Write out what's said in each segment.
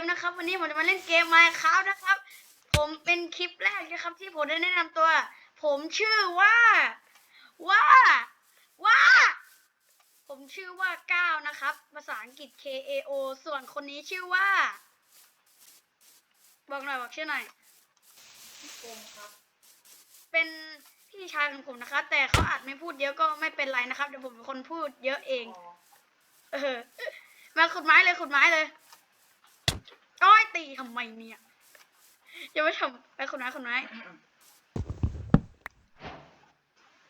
มนะครับ วันนี้ผมจะมาเล่นเกม Minecraft นะครับ ผมเป็นคลิปแรกนะครับ ที่ผมได้แนะนำตัว ผมชื่อว่า ว่าว่า ผมชื่อว่าก้าวนะครับ ภาษาอังกฤษ K A O ส่วนคนนี้ชื่อว่า บอกหน่อยบอกชื่อหน่อยโกงครับ เป็นพี่ชายของผมนะครับ แต่เขาอาจไม่พูดเยอะก็ไม่เป็นไรนะครับ เดี๋ยวผมเป็นคนพูดเยอะเองอ๋อเออ มาขุดไม้เลยขุดไม้เลย อ้อยตีทำไมเนี่ยยังไม่ทำไปขุดไม้ขุดไม้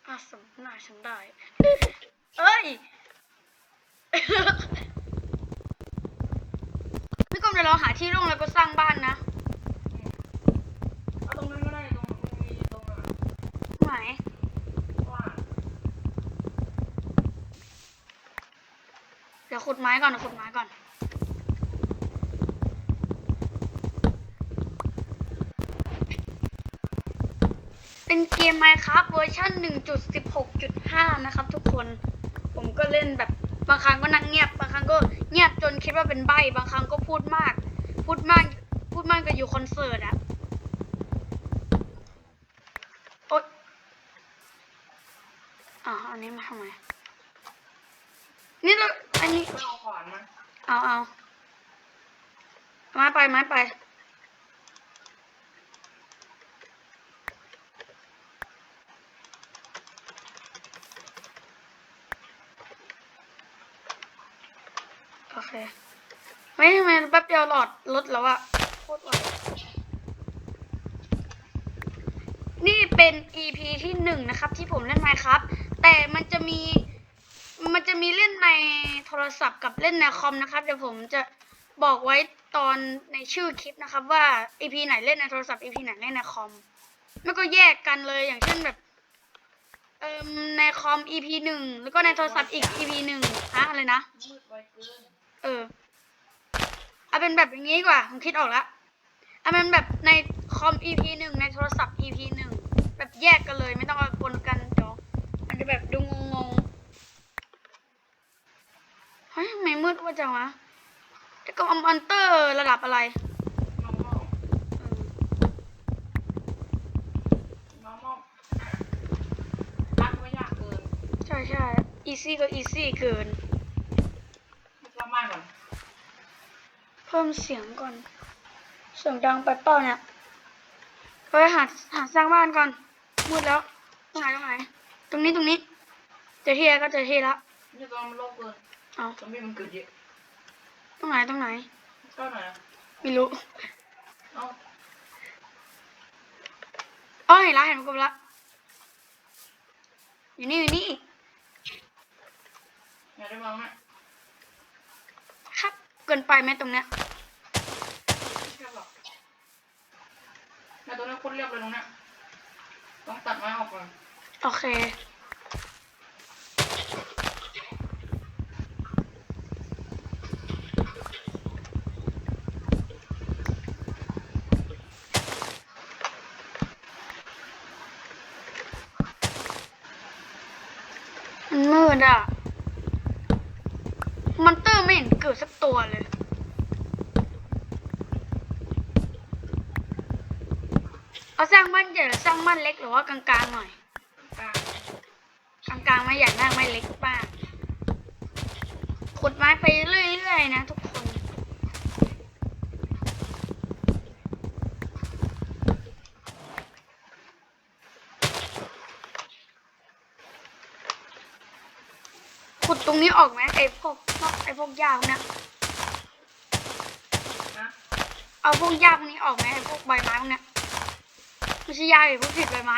อาสมหน้าฉันได้ เอ้ยพี่กรมเดี๋ยวเราหาที่ร่มแล้วก็สร้างบ้านนะเอาตรงนั้นก็ได้ตรงมีตรงอะไหนว่าเดี๋ยวขุดไม้ก่อนเดี๋ยวขุดไม้ก่อน เป็นเกม Minecraft เวอร์ชัน1.16.5 นะครับทุกคน ผมก็เล่นแบบบางครั้งก็นั่งเงียบ บางครั้งก็เงียบจนคิดว่าเป็นใบ บางครั้งก็พูดมาก พูดมาก พูดมากก็อยู่คอนเสิร์ตอะโอ๊ยอ่าอันนี้มาทำไม นี่เราอันนี้ ก็เอาขวานมา เอาเอาไม้ไปไม้ไป โอ เค ไม่ทำไมแป๊บเดียวหลอดลดแล้วอะโคตรไวนี่เป็น EP ที่หนึ่งนะครับ ที่ผมเล่นไมครับ แต่มันจะมี มันจะมีเล่นในโทรศัพท์กับเล่นในคอมนะครับ เดี๋ยวผมจะบอกไว้ตอนในชื่อคลิปนะครับ ว่า EP ไหนเล่นในโทรศัพท์ EP ไหนเล่นในคอมไม่ก็แยกกันเลยอย่างเช่นแบบเอ่มในคอม EP หนึ่งแล้วก็ในโทรศัพท์อีก EP หนึ่งฮะอะไรนะ เออเอาเป็นแบบอย่างนี้ดีกว่า ผมคิดออกแล้วเอาเป็นแบบในคอม EP หนึ่งในโทรศัพท์ EP หนึ่งแบบแยกกันเลย ไม่ต้องเอาปนกันเดี๋ยวมันจะแบบดูงงๆเฮ้ยทำไมมืดว่าจังวะแต่ก็มอนเตอร์ระดับอะไรน้องมองเออน้องมองรักไม่ยากเกิน ใช่ใช่อีซี่ก็อีซี่เกิน สร้างบ้านก่อน เพิ่มเสียงก่อน เสียงดังไปเปล่าเนี่ยไปหาหาสร้างบ้านก่อนมืดแล้วตรงไหนตรงไหนตรงนี้ตรงนี้เจอที่แล้วก็เจอที่แล้วนี่ตอนมันโลกเกินเอาซอมบี้มันเกิดเยอะตรงไหนตรงไหนก็หน่อยนะไม่รู้เอาอ๋อเห็นละเห็นกูละอยู่นี่อยู่นี่อย่าได้วางนะครับ เกินไปไหมตรงเนี้ยไม่ใช่หรอกแต่ตรงนี้โคนเรียบเลยตรงเนี้ยต้องตัดไม้ออกก่อน โอเค มันมืดอะ มอนเตอร์ไม่เห็นเกิดสักตัวเลย เอาสร้างบ้านใหญ่หรือสร้างบ้านเล็กหรือว่ากลางๆหน่อยกลางกลางๆไม่ใหญ่มากไม่เล็กมากขุดไม้ไปเรื่อยๆนะทุกคนขุดตรงนี้ออกไหมไอ้พวกพวกไอ้พวกหญ้าพวกเนี้ยนะเอาพวกหญ้าพวกนี้ออกไหมไอ้พวกใบไม้พวกเนี้ย ไม่ใช่หญ้าไอ้พวกผิดใบไม้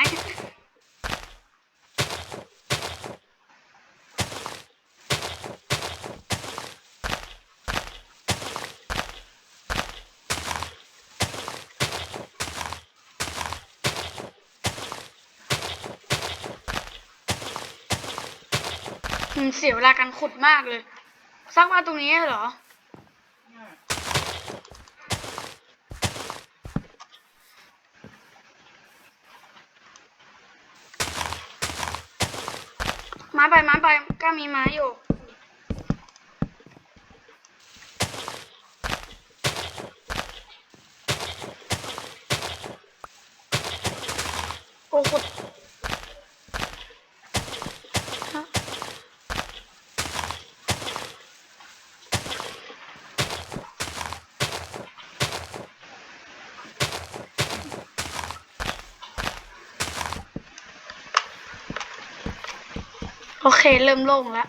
มันเสียเวลาการขุดมากเลยสร้างบ้านตรงนี้เหรอ ไม้ไปไม้ไปก็มีไม้อยู่ เคเริ่มโล่งแล้ว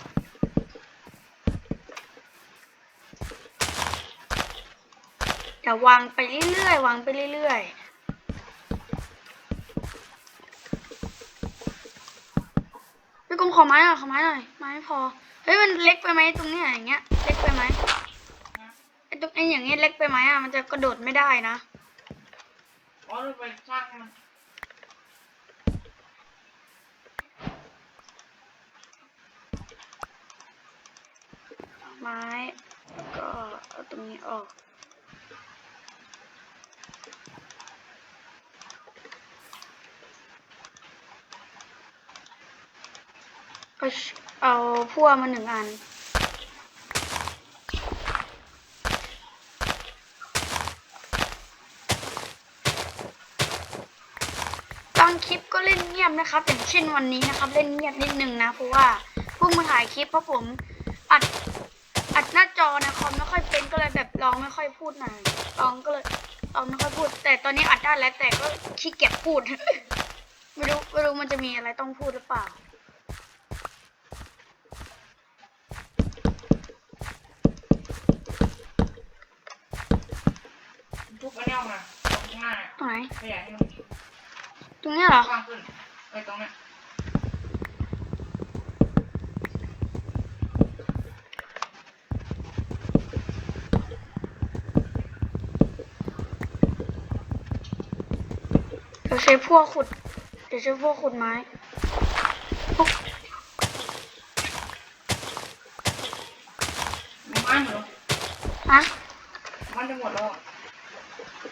เดี๋ยวางไปเรื่อยๆวางไปเรื่อยๆพี่กุ้งขอไม้หน่อยขอไม้หน่อยไม้พอเฮ้ยมันเล็กไปไหมตรงเนี้ยอย่างเงี้ยเล็กไปไหมไอ้ตรงไอ้อย่างเงี้ยเล็กไปไหมอะมันจะกระโดดไม่ได้นะอ๋อเราไปสร้างมัน ไม้แล้วก็เอาตรงนี้ออก เอาชเอาพั่วมาหนึ่งอันตอนคลิปก็เล่นเงียบนะครับ อย่างเช่นวันนี้นะครับ เล่นเงียบนิดนึงนะเพราะว่าเพิ่งมาถ่ายคลิปเพราะผม หน้าจอนะคอมไม่ค่อยเป็นก็เลยแบบลองไม่ค่อยพูดหน่อยลองก็เลยลองไม่ค่อยพูด แต่ตอนนี้อัดได้แล้วแต่ก็ขี้เกียจพูด ไม่รู้ไม่รู้มันจะมีอะไรต้องพูดหรือเปล่าทุบอันนี้ออกมาตรงหน้าเนี่ยตรงไหนขยายให้มันตรงเนี้ยเหรอ กว้างขึ้นไอ้ตรงเนี้ย เดี๋ยว ใช้พวกขุด เดี๋ยวใช้พวกขุดไม้พวกไม่ไม้เหรอฮะมันจะหมดแล้วอะ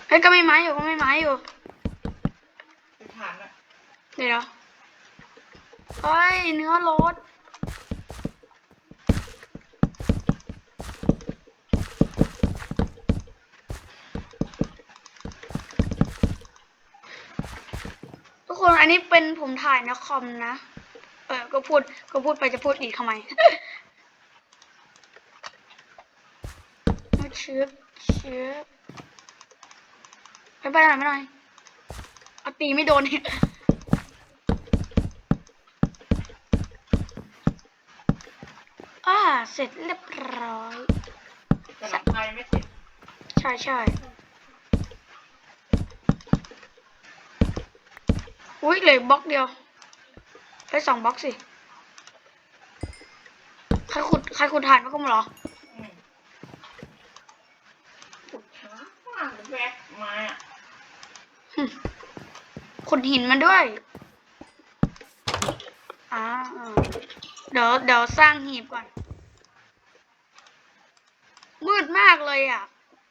เฮ้ยก็ไม่ไม้อยู่ก็ไม่ไม้อยู่ไปถามเลยเดี๋ยวเฮ้ยเนื้อรสทุกคน อันนี้เป็นผมถ่ายนะคอมนะ เออ ก็พูด ก็พูดไปจะพูดอีกทำไมมาเชือบเชือบไปไปหน่อยไปหน่อยเอาตีไม่โดนเนี่ยอ่า เสร็จเรียบร้อยแต่หลังคายังไม่เสร็จ ใช่ใช่ อุ้ยเหลือบล็อกเดียวไปสองบล็อกสิ ใครขุด ใครขุดถ่านพวกกูมาเหรออืมขุดช้ามากแวกมาอะขุดหินมาด้วยอ่าอ่าเดี๋ยวเดี๋ยวสร้างหีบก่อน มืดมากเลยอะ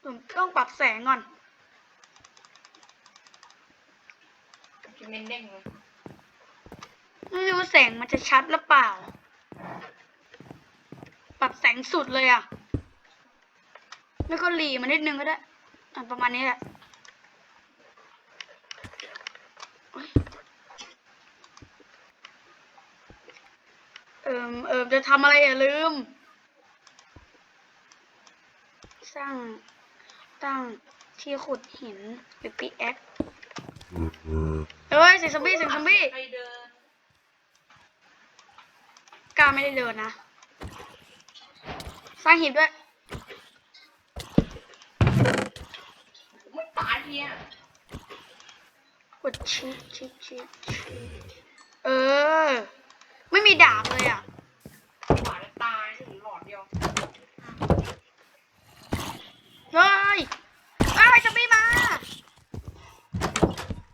ผมต้องปรับแสงก่อน จะ เมนเด้งเลยไม่รู้แสงมันจะชัดหรือเปล่า ปรับแสงสุดเลยอะ แล้วก็หลีมานิดนึงก็ได้อะประมาณนี้แหละโอ๊ยเอิมเอิมจะทำอะไรอย่าลืม สร้าง ตั้งที่ขุดหินหรือปีแอคเอ้ยเสียงซอมบี้เสียงซอมบี้ใครเดินกล้าไม่ได้เดินนะ สร้างหีบด้วย ไม่ตายทีอะกดชิปชิปชิปชิปเออ ไม่มีดาบเลยอะ หวานจะตายถึงหลอดเดียว เฮ้ยเอ้ยจะไม่มา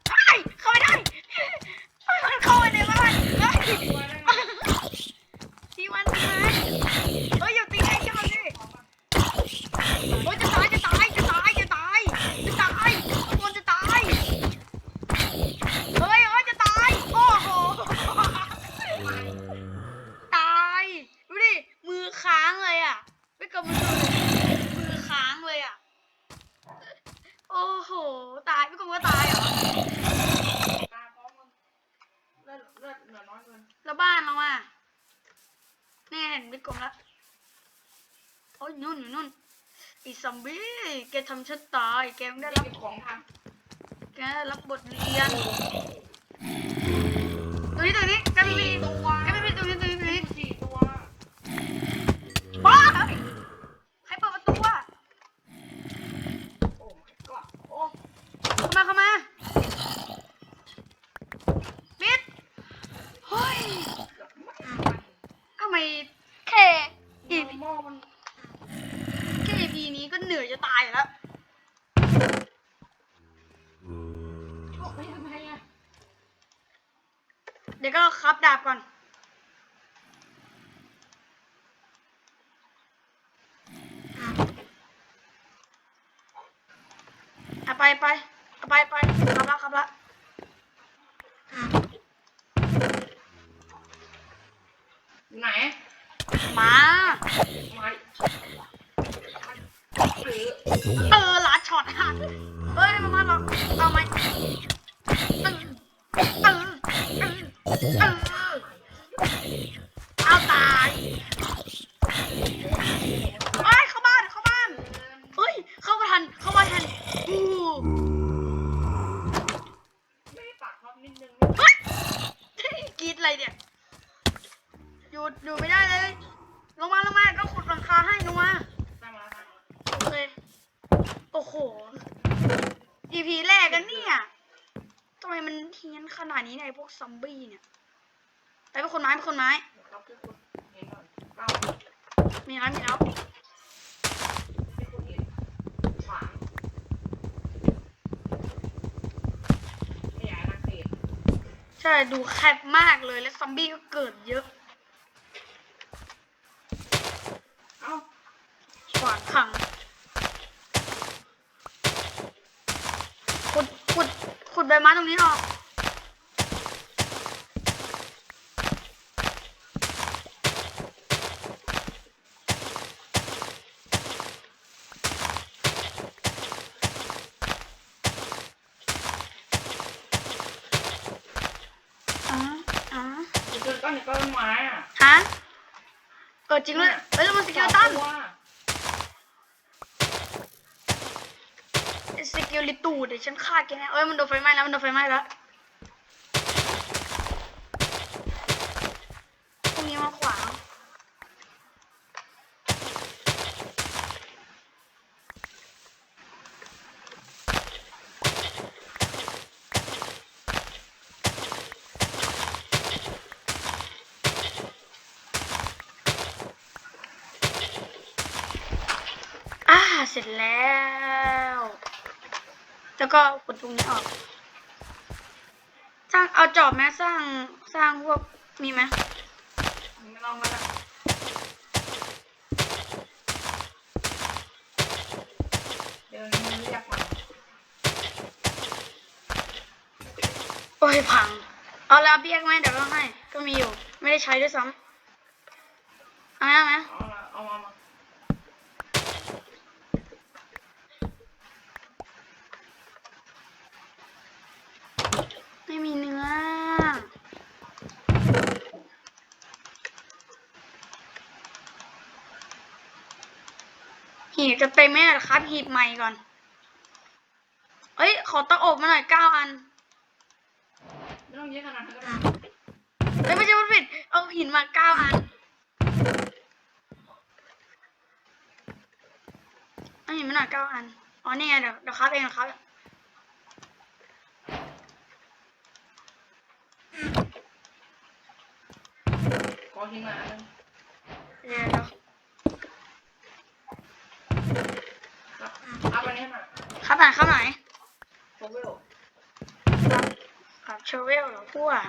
เฮ้ยเข้าไม่ได้เฮ้ยมันเข้าไปในบ้ ชีวันทีวันเฮ้ยอย่าตีไอ้เจ้าดิโอ้ยจะตายจะตายจะตายทุกคนจะตาย เฮ้ยเฮ้ยจะตาย โอ้โห ตาย ดูดิ มือค้างเลยอะ ไม่กำมือมือค้างเลยอะ โอ้โห ตายไม่กำว่าตายเหรอ ตายเพราะมันเลือดเลือดเหลือน้อยเกิน แล้วบ้านเราอะนี่เห็นบิ๊กกลมแล้ว โอ้ยนู่นอยู่นู่นอีซัมบี้ แก ทำฉันตายแกไม่ได้รับของทแกได้รับบทเรียน ตัวนี้ตรงนี้แกไม่มีแกไม่มีตรงนี้ตรงนี้ตรงนี้ หม้อมัน แค่ EP นี้ก็เหนื่อยจะตายอยู่แล้ว ชอบไปทำไมอะ เดี๋ยวก็ครับดาบก่อน เอาไปไปเอาไปไปครับละครับละอยู่ไหน มามาหรือเออลัดช็อตหันเฮ้ยมามาเราเอาไหมเออเออเออเออเอาตายเฮ้ยเข้าบ้านเข้าบ้านเฮ้ยเข้ามาทันเข้ามาทันอู้ ไม่ได้ปากท็อปนิดนึง เฮ้ยกรีดอะไรเนี่ยอยู่อยู่ไม่ได้เลย ลงมาลงมาต้องขุดหลังคาให้ลงมา ตามมาตามมา โอเคโอ้โห EP แรกกันเนี่ยทำไมมันเฮี้ยนขนาดนี้เนี่ยไอ้พวกซอมบี้เนี่ยไปเป็นคนไม้เป็นคนไม้เดี๋ยวครับที่คุณเห็นหน่อยเก้ามีแล้วมีแล้วที่คุณเห็นขวางขยายอาณาเขตใช่ ดูแคบมากเลยและซอมบี้ก็เกิดเยอะเอ้าขวางขังขุดขุดขุดใบไม้ตรงนี้ออก อ๋ออ๋อ จะเจอ ต้นเนี่ยต้นไม้อะฮะเออจริงด้วยเอ้ยแล้วมันสกิลตันตัวสกิลลิตูดเดี๋ยวฉันฆ่าแกแน่เอ้ยมันโดนไฟไหม้แล้วมันโดนไฟไหม้แล้วพวกนี้มาขวาง อ่า เสร็จแล้ว แล้วก็กดตรงนี้ออก สร้างเอาจอบไหมสร้างสร้างพวกมีไหมไม่ลองมาละเดี๋ยวนี้เรียกมาโอ้ยพัง เอาแล้วเบี้ยกไหมเดี๋ยวก็ให้ ก็มีอยู่ ไม่ได้ใช้ด้วยซ้ำเอาไหมเอาไหม เอาละเอามามา ไม่มีเนื้อ หีบจะเต็มไหมล่ะครับ หีบใหม่ก่อน เอ้ย ขอตะอบมาหน่อยเก้าอันไม่ต้องเยอะขนาดนั้นก็ได้เอ้ยไม่ใช่วัดผิด เอาหินมาเก้าอันเอาหินมาหน่อยเก้าอัน อ๋อ นี่ไงเดี๋ยวเดี๋ยวครับเองเดี๋ยวครับขอทิ้งมาอันนึง เดี๋ยวเดี๋ยว ครับเอาไปนี้มา ครับไหนครับไหนโซเวลครับเชเวลเหรอพวก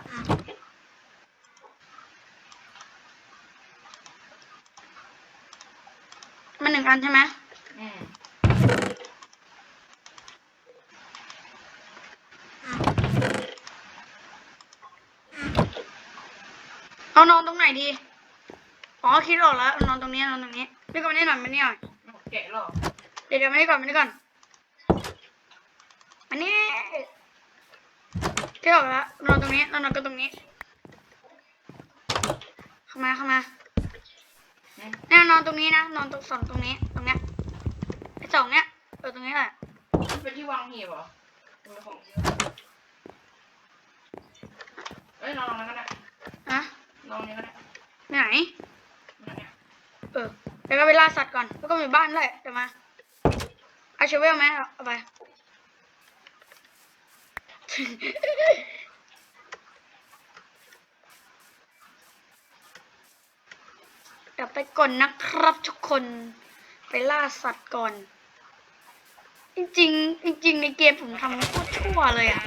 มันหนึ่งอันใช่ไหมอืมเอานอนตรงไหนดี อ๋อคิดออกแล้ว นอนตรงนี้นอนตรงนี้นี่ก่อนนี่หน่อยมานี่หน่อยแกะหรอ เดี๋ยวเดี๋ยวมานี่ก่อนมานี่ก่อนมานี่ คิดออกแล้วนอนตรงนี้นอนนอนกันตรงนี้ เข้ามาเข้ามาอืมเนี่ยนอนตรงนี้นะ นอนตรงสองตรงนี้ ตรงเนี้ยไอ้สองเนี้ยเออตรงนี้แหละมันเป็นที่วางหีบเหรอเป็นของเยอะเอ้ยลองลองนั้นก็ได้อะลองนี้ก็ได้ไหนมันเนี่ยเออเดี๋ยวก็ไปล่าสัตว์ก่อนแล้วก็มีบ้านด้วยเดี๋ยวมาเอาเชเวลไหมเอาเอาไปอ เดี๋ยวไปก่อนนะครับทุกคนไปล่าสัตว์ก่อน จริงๆจริง ๆ ในเกมผมทำโคตรชั่วเลยอะ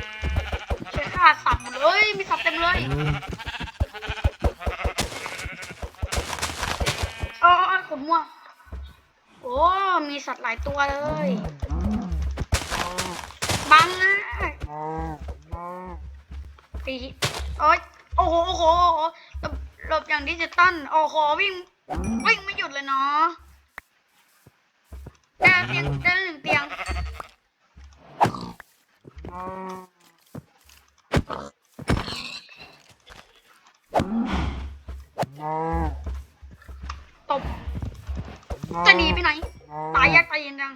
ใช้ฆ่าสัตว์หมดเลยมีสัตว์เต็มเลยอ๋อขนมัวโอ้ มีสัตว์หลายตัวเลย บังนะ ปีโอ้ยโอ้โหโอ้โหโอโหลบหลบอย่างดิจิตอลโอ้โหวิ่งวิ่งไม่หยุดเลยเนาะได้เตียงได้หนึ่งเตียงตบจะหนีไปไหนตายยากตายเย็นจัง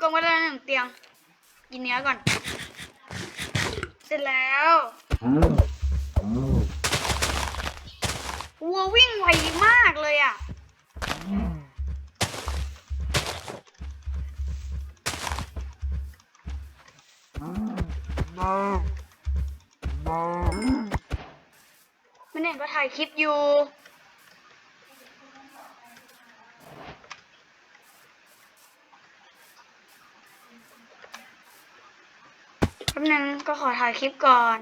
ก็มาได้หนึ่งเตียง กินเนื้อก่อน เสร็จแล้ววัววิ่งไวมากเลยอะไม่เห็นว่าถ่ายคลิปอยู่ ป๊บนึงก็ขอถ่ายคลิปก่อน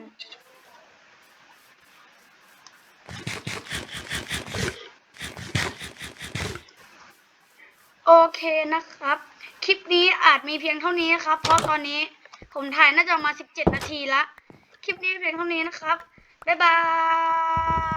โอเคนะครับ คลิปนี้อาจมีเพียงเท่านี้ครับ เพราะตอนนี้ผมถ่ายน่าจะมา 17 นาทีละ คลิปนี้เพียงเท่านี้นะครับ บ๊ายบาย